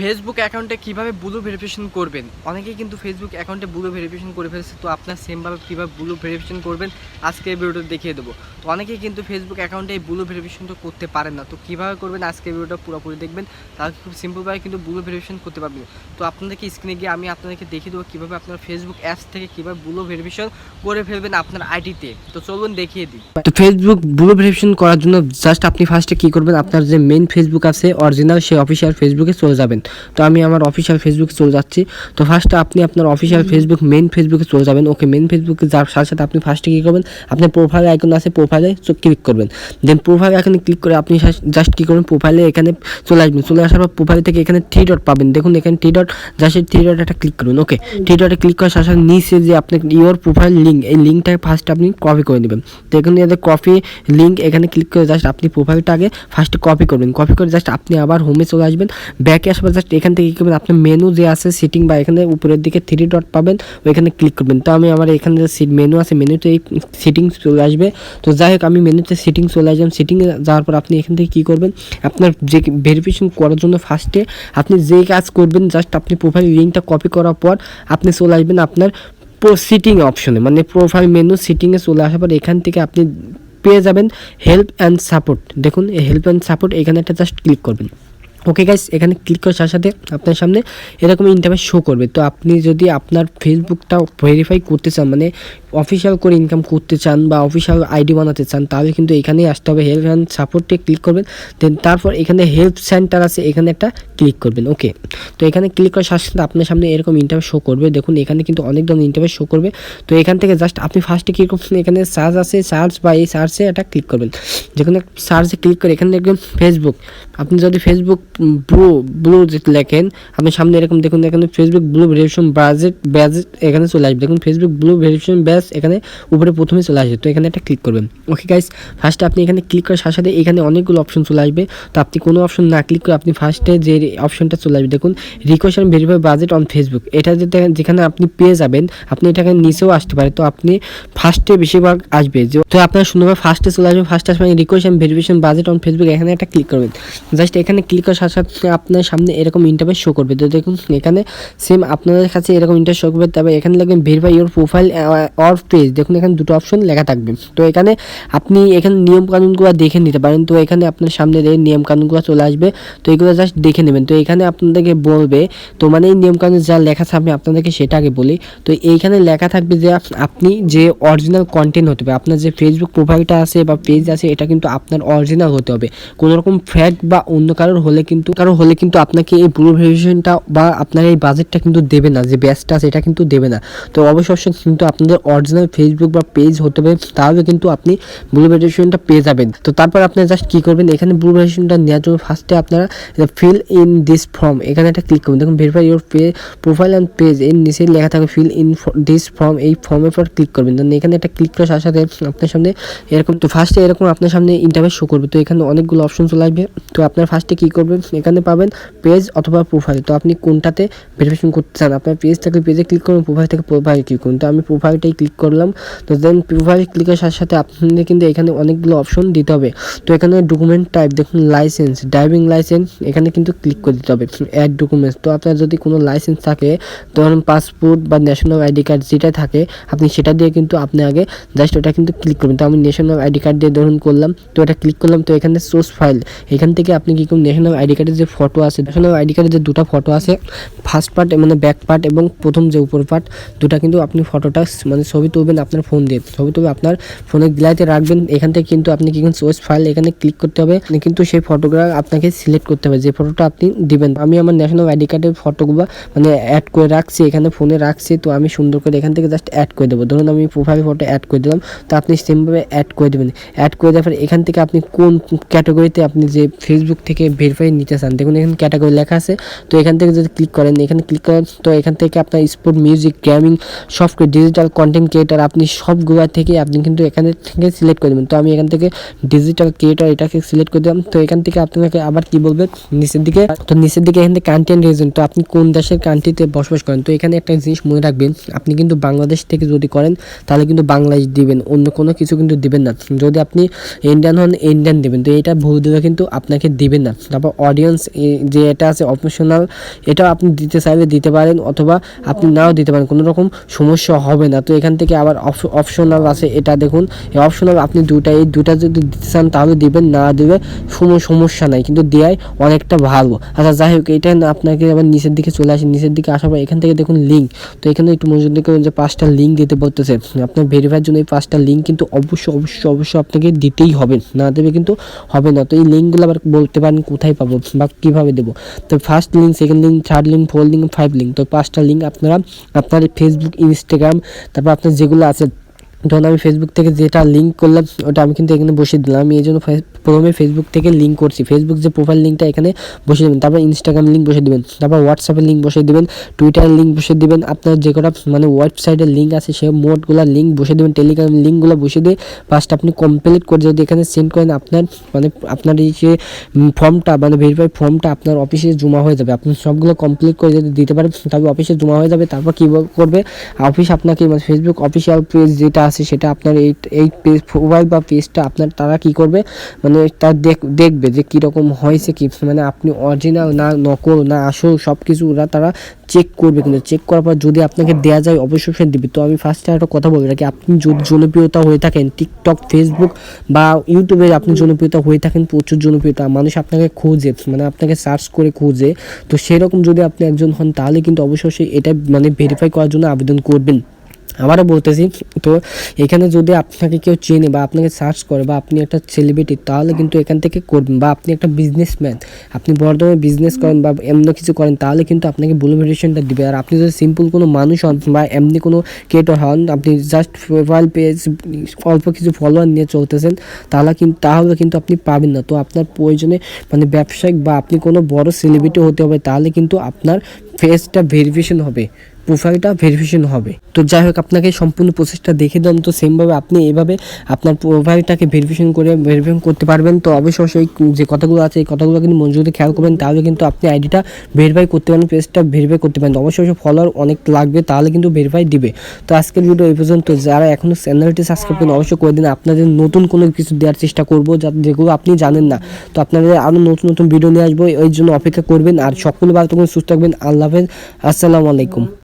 Facebook অ্যাকাউন্টে কীভাবে blue verification করবেন? অনেকেই কিন্তু ফেসবুক অ্যাকাউন্টে ব্লু ভেরিফিকেশন করে ফেলছে, তো আপনার সেমভাবে কীভাবে ব্লু ভেরিফিকেশন করবেন আজকে এই ভিডিওটা দেখিয়ে দেবো। তো অনেকেই কিন্তু ফেসবুক অ্যাকাউন্টে এই ব্লু ভেরিফিকেশনটা করতে পারেন না, তো কীভাবে করবেন আজকে ভিডিওটা পুরোপুরি দেখবেন, তাহলে খুব সিম্পলভাবে কিন্তু ব্লু ভেরিফিকেশন করতে পারবেন। তো আপনাদেরকে স্ক্রিনে গিয়ে আমি আপনাদেরকে দেখিয়ে দেবো কীভাবে আপনার ফেসবুক অ্যাপস থেকে কীভাবে ব্লু ভেরিফিকেশন করে ফেলবেন আপনার আইডিতে তো। চলুন দেখিয়ে দিই। তো ফেসবুক ব্লু ভেরিফিকেশন করার জন্য জাস্ট আপনি ফার্স্টে কী করবেন, আপনার যে মেন ফেসবুক আছে অরিজিনাল সেই অফিসিয়াল ফেসবুকে চলে যাবেন। তো আমি আমার অফিসিয়াল ফেসবুকে চলে যাচ্ছি। তো ফার্স্টে আপনি আপনার অফিসিয়াল ফেসবুক মেন ফেসবুকে চলে যাবেন। ওকে মেন ফেসবুকে যাওয়ার সাথে সাথে আপনি ফার্স্টে কী করবেন? আপনার প্রোফাইল আইকন আছে প্রোফাইলে ক্লিক করবেন। দেন প্রোফাইল আইকনে ক্লিক করে আপনি জাস্ট কী করবেন? প্রোফাইলে এখানে চলে আসবেন। চলে আসার পর প্রোফাইল থেকে এখানে থ্রি ডট পাবেন। দেখুন এখানে three dot just three dot একটা ক্লিক করবেন ওকে থ্রি ডটে ক্লিক করার সাথে সাথে নিচে যে আপনার ইওর প্রোফাইল লিঙ্ক এই লিঙ্কটাকে ফার্স্ট আপনি কপি করে নেবেন। তো এখানে যাদের কপি লিঙ্ক এখানে ক্লিক করে জাস্ট আপনি প্রোফাইলটা আগে ফার্স্টে কপি করবেন। কপি করে জাস্ট আপনি আবার হোমে চলে আসবেন। ব্যাকে আসবার জাস্ট এখান থেকে কী করবেন আপনার মেনু যে আছে সিটিং বা এখানে উপরের দিকে থ্রি ডট পাবেন, ওইখানে ক্লিক করবেন। তো আমি আমার এখানে যে মেনু আছে মেনুতে এই সিটিং চলে আসবে। তো যাই হোক, আমি মেনুতে সিটিং চলে আসলাম। সিটিংয়ে যাওয়ার পর আপনি এখান থেকে কী করবেন, আপনার যে ভেরিফিকেশন করার জন্য ফার্স্টে আপনি যেই কাজ করবেন জাস্ট আপনি প্রোফাইল লিঙ্কটা কপি করার পর আপনি চলে আসবেন আপনার সিটিং অপশনে মানে প্রোফাইল মেনু সিটিংয়ে চলে আসার পর এখান থেকে আপনি পেয়ে যাবেন হেল্প অ্যান্ড সাপোর্ট দেখুন, এই হেল্প অ্যান্ড সাপোর্ট এখানে একটা জাস্ট ক্লিক করবেন। ওকে গাইস এখানে ক্লিক করার সাথে সাথে আপনার সামনে এরকম ইন্টারভেস শো করবে। তো আপনি যদি আপনার ফেসবুকটা ভেরিফাই করতে চান মানে অফিসিয়াল করে ইনকাম করতে চান বা অফিসিয়াল আইডি বানাতে চান, তাহলে কিন্তু এখানেই আসতে হবে। হেল্প অ্যান্ড সাপোর্টে ক্লিক করবেন। দেন তারপর এখানে হেল্প সেন্টার আছে, এখানে একটা ক্লিক করবেন। ওকে তো এখানে ক্লিক করার সাথে সাথে আপনার সামনে এরকম ইন্টারভেস শো করবে। দেখুন, এখানে কিন্তু অনেক ধরনের ইন্টারভেস শো করবে। তো এখান থেকে জাস্ট আপনি ফার্স্টে কী করবেন, এখানে সার্চ আছে সার্চ বা এই সার্চে একটা ক্লিক করবেন। যেখানে সার্চে ক্লিক করে, এখানে দেখবেন ফেসবুক আপনি যদি ফেসবুক ব্লু ব্লু যেটা লেখেন, আপনি সামনে এরকম দেখুন এখানে Facebook blue verification budget budget এখানে চলে আসবে। দেখুন ফেসবুক ব্লু ভেরিফিকেশন ব্যাস এখানে উপরে প্রথমে চলে আসবে। তো এখানে একটা ক্লিক করবেন। ওকে গাইস ফার্স্টে আপনি এখানে ক্লিক করার সাথে সাথে এখানে অনেকগুলো অপশন চলে আসবে। তো আপনি কোনো অপশন না ক্লিক করে আপনি ফার্স্টে যে অপশনটা চলে আসবে, দেখুন রিকোয়েশন ভেরিফাই বাজেট অন ফেসবুক এটা যেখানে আপনি পেয়ে যাবেন, আপনি এটাকে নিচেও আসতে পারে। তো আপনি ফার্স্টে বেশিরভাগ আসবে। যে তো আপনার সুন্দরভাবে ফার্স্টে চলে আসবে ফার্স্টে আসবে রিকোয়েশন ভেরিফিকেশন বাজেট অন ফেসবুক এখানে একটা ক্লিক করবেন। জাস্ট এখানে ক্লিক করার সাথে সাথে আপনার সামনে এরকম ইন্টারভেস শো করবে। তো দেখুন, এখানে সেম আপনাদের কাছে এরকম ইন্টার শো করবে, তবে এখানে লিখবেন verify your profile or page দেখুন, এখানে দুটো অপশন লেখা থাকবে। তো এখানে আপনি এখানে নিয়ম কানুনগুলো দেখে নিতে পারেন। তো এখানে আপনার সামনে এই নিয়ম কানুনগুলো চলে আসবে, তো এগুলো জাস্ট দেখে নেবেন। তো এখানে আপনাদেরকে বলবে, তো মানে এই নিয়ম কানুন যা লেখা থাকবে, আপনাদেরকে সেটা আগে বলি। তো এইখানে লেখা থাকবে যে আপনি যে অরিজিনাল কন্টেন্ট হতে হবে, আপনার যে ফেসবুক প্রোফাইলটা আছে বা পেজ আছে, এটা কিন্তু আপনার অরিজিনাল হতে হবে। কোনো রকম ফ্যাক বা অন্য কারোর হলে কিন্তু কারও হলে কিন্তু আপনাকে এই ব্লু ভেরিফিকেশনটা বা আপনার এই বাজেটটা কিন্তু দেবে না, যে ব্যাচটা এটা কিন্তু দেবে না। তো অবশ্যই অবশ্যই কিন্তু আপনাদের অরিজিনাল ফেসবুক বা পেজ হতে হবে তাহলে কিন্তু আপনি ব্লু ভেরিফিকেশনটা পেয়ে যাবেন। তো তারপর আপনি জাস্ট কী করবেন, এখানে ব্লু ভেরিফিকেশনটা নেওয়ার জন্য ফার্স্টে আপনারা ফিল ইন দিস ফর্ম এখানে একটা ক্লিক করবেন। দেখুন verify your pay profile and page এর নিচে লেখা থাকবে ফিল ইন দিস ফর্ম এই ফর্মের পর ক্লিক করবেন। দেন এখানে একটা ক্লিক করার সাথে সাথে আপনার সামনে এরকম, তো ফার্স্টে এরকম আপনার সামনে ইন্টারভেস শো করবে। তো এখানে অনেকগুলো অপশন চলে আসবে তো আপনার ফার্স্টে কী করবেন? এখানে পাবেন পেজ অথবা প্রোফাইল তো আপনি কোনটাতে ভেরিফিকেশন করতে চান? আপনার পেজ থেকে পেজে ক্লিক করুন প্রোফাইল থেকে প্রোফাইল ক্লিক করুন। তো আমি প্রোফাইলটাই ক্লিক করলাম। তো দেন প্রোফাইল ক্লিকের সাথে সাথে আপনাদের কিন্তু এখানে অনেকগুলো অপশন দিতে হবে। তো এখানে ডকুমেন্ট টাইপ দেখুন লাইসেন্স ড্রাইভিং লাইসেন্স এখানে কিন্তু ক্লিক করে দিতে হবে। অ্যাড ডকুমেন্টস তো আপনার যদি কোনো লাইসেন্স থাকে, ধরুন পাসপোর্ট বা ন্যাশনাল আইডি কার্ড যেটা থাকে, আপনি সেটা দিয়ে কিন্তু আপনি আগে জাস্ট ওটা কিন্তু ক্লিক করবেন। তো আমি ন্যাশনাল আইডি কার্ড দিয়ে ধরুন করলাম। তো এটা ক্লিক করলাম। তো এখানে সোর্স ফাইল এখান থেকে আপনি কি করুন ন্যাশনাল আইডি কার্ডের যে ফটো আছে ন্যাশনাল আইডি কার্ডের যে দুটো ফটো আছে ফার্স্ট পার্ট মানে ব্যাক পার্ট এবং প্রথম যে উপর পার্ট দুটা কিন্তু আপনি ফটোটা মানে ছবি তুলবেন আপনার ফোন দিয়ে। ছবি তুলে আপনার ফোনের গ্যালারিতে রাখবেন, এখান থেকে কিন্তু আপনি কি সোর্স ফাইল এখানে ক্লিক করতে হবে কিন্তু সেই ফটোগ্রাফ আপনাকে সিলেক্ট করতে হবে, যে ফটোটা আপনি দিবেন। আমি আমার ন্যাশনাল আইডি কার্ডের ফটোগুলো মানে অ্যাড করে রাখছি, এখানে ফোনে রাখছি, তো আমি সুন্দর করে এখান থেকে জাস্ট অ্যাড করে দেবো। ধরুন আমি প্রোফাইল ফটো অ্যাড করে দিলাম, তো আপনি সেমভাবে অ্যাড করে দেবেন। অ্যাড করে দেওয়ার পরে এখান থেকে আপনি কোন ক্যাটাগরিতে আপনি যে ফেসবুক থেকে ভেরিফাই নিতে চান। দেখুন, এখানে ক্যাটাগরি লেখা আছে। তো এখান থেকে যদি ক্লিক করেন, এখানে ক্লিক করেন, তো এখান থেকে আপনার sport music gaming software digital content creator আপনি সবগুলো থেকে আপনি কিন্তু এখানে থেকে সিলেক্ট করে দেবেন। তো আমি এখান থেকে ডিজিটাল ক্রিয়েটার এটাকে সিলেক্ট করে দিলাম। তো এখান থেকে আপনাকে আবার কি বলবে? নিচের দিকে। তো নিচের দিকে এখান থেকে কান্ট্রি রিজন তো আপনি কোন দেশের কান্ট্রিতে বসবাস করেন? তো এখানে একটা জিনিস মনে রাখবেন, আপনি কিন্তু বাংলাদেশ থেকে যদি করেন, তাহলে কিন্তু বাংলাদেশ দিবেন। অন্য কোনো কিছু কিন্তু দিবেন না। যদি আপনি ইন্ডিয়ান হন ইন্ডিয়ান দিবেন। তো এটা ভুল দিলে কিন্তু আপনাকে দিবেন না। তারপর অডিয়েন্স যে এটা আছে অপশনাল এটাও আপনি দিতে চাইলে দিতে পারেন অথবা আপনি নাও দিতে পারেন, কোনো রকম সমস্যা হবে না। তো এখান থেকে আবার অপশনাল আছে এটা দেখুন। এই অপশনাল আপনি দুটা এই দুটা যদি দিতে চান তাহলে দিবেন, না দিবে কোনো সমস্যা নাই, কিন্তু দেওয়াই অনেকটা ভালো। আচ্ছা যাই হোক, এটা আপনাকে আবার নিচের দিকে চলে আসে, নিচের দিকে আসার পর এখান থেকে দেখুন লিঙ্ক তো এখানে একটু মনোযোগ করুন যে পাঁচটা লিঙ্ক দিতে বলতেছে। আপনার ভেরিফাইয়ের জন্য এই পাঁচটা লিঙ্ক কিন্তু অবশ্যই অবশ্যই অবশ্যই আপনাকে দিতেই হবে, না দেবে কিন্তু হবে না। তো এই লিঙ্কগুলো আবার বলতে পারেন, কোথায় পাবো বা কীভাবে দেবো? তো first link second link third link four link five link তো পাঁচটা লিঙ্ক আপনারা আপনার ফেসবুক ইনস্টাগ্রাম তারপর আপনার যেগুলো আছে ধরুন আমি ফেসবুক থেকে যেটা লিঙ্ক করলাম, ওটা আমি কিন্তু এখানে বসিয়ে দিলাম। আমি এই জন্য প্রথমে ফেসবুক থেকে লিঙ্ক করছি। ফেসবুক যে প্রোফাইল লিঙ্কটা এখানে বসিয়ে দেবেন। তারপর ইনস্টাগ্রাম লিঙ্ক বসিয়ে দেবেন। তারপর হোয়াটসঅ্যাপের লিঙ্ক বসিয়ে দেবেন। টুইটারের লিঙ্ক বসিয়ে দেবেন। আপনার যে কটা মানে ওয়েবসাইটের লিঙ্ক আছে, সে মোটগুলো লিঙ্ক বসিয়ে দেবেন। টেলিগ্রাম লিঙ্কগুলো বসিয়ে দিয়ে ফার্স্ট আপনি কমপ্লিট করে যদি এখানে সেন্ড করেন, আপনার মানে আপনার এই যে ফর্মটা মানে ভেরিফাই ফর্মটা আপনার অফিসে জমা হয়ে যাবে। আপনি সবগুলো কমপ্লিট করে যদি দিতে পারেন তবে অফিসে জমা হয়ে যাবে। তারপর কী করবে? অফিস আপনাকে মানে ফেসবুক অফিসিয়াল পেজ যেটা আছে সেটা আপনার এই এই পেজ প্রোফাইল বা পেজটা আপনার তারা কি করবে? মানে তার দেখ, দেখবে যে কীরকম হয়েছে কি মানে আপনি অরিজিনাল না নকল না আসল সব কিছু ওরা তারা চেক করবে কিন্তু চেক করার পর যদি আপনাকে দেওয়া যায় অবশ্যই সে দিবে। তো আমি ফার্স্টে একটা কথা বলে রাখি আপনি যদি জনপ্রিয়তা হয়ে থাকেন টিকটক ফেসবুক বা ইউটিউবে আপনি জনপ্রিয়তা হয়ে থাকেন, প্রচুর জনপ্রিয়তা, মানুষ আপনাকে খোঁজে মানে আপনাকে সার্চ করে খোঁজে। তো সেরকম যদি আপনি একজন হন, তাহলে কিন্তু অবশ্যই এটা মানে ভেরিফাই করার জন্য আবেদন করবেন। আবারও বলতেছি, তো এখানে যদি আপনাকে কেউ চেনে বা আপনাকে সার্চ করে বা আপনি একটা সেলিব্রিটি তাহলে কিন্তু এখান থেকে করবেন বা আপনি একটা বিজনেসম্যান আপনি বর্তমানে বিজনেস করেন বা এমনি কিছু করেন, তাহলে কিন্তু আপনাকে ভেরিয়েশনটা দিবে। আর আপনি যদি সিম্পল কোনো মানুষ হন বা এমনি কোনো ক্রিয়েটর হন, আপনি জাস্ট প্রোফাইল পেজ অল্প কিছু ফলোয়ার নিয়ে চলতেছেন, তাহলে কিন্তু তাহলে কিন্তু আপনি পাবেন না। তো আপনার প্রয়োজনে মানে ব্যবসায়িক বা আপনি কোনো বড় সেলিব্রিটি হতে হবে, তাহলে কিন্তু আপনার ফেসটা ভেরিফিকেশন হবে। প্রোফাইলটা ভেরিফিকেশন হবে। তো যাই হোক আপনাকে সম্পূর্ণ প্রসেসটা দেখে দিলাম। তো সেমভাবে আপনি এভাবে আপনার প্রোফাইলটাকে ভেরিফিকেশন করে ভেরিফিকেশন করতে পারবেন। তো অবশ্যই সেই যে কথাগুলো আছে, এই কথাগুলো কিন্তু মন যদি খেয়াল করবেন। তাহলে কিন্তু আপনি আইডিটা ভেরিফাই করতে পারেন পেজটা ভেরিফাই করতে পারেন অবশ্যই অবশ্যই ফলোয়ার অনেক লাগবে, তাহলে কিন্তু ভেরিফাই দিবে। তো আজকের ভিডিও এই পর্যন্ত। যারা এখনও চ্যানেলটি সাবস্ক্রাইব করেন অবশ্যই করে দিন। আপনাদের নতুন কোনো কিছু দেওয়ার চেষ্টা করব, যা যেগুলো আপনি জানেন না। তো আপনাদের আরও নতুন নতুন ভিডিও নিয়ে আসব। এই জন্য অপেক্ষা করবেন। আর সকল বার তখন সুস্থ থাকবেন। আল্লাহ হাফেজ। আসসালামু আলাইকুম।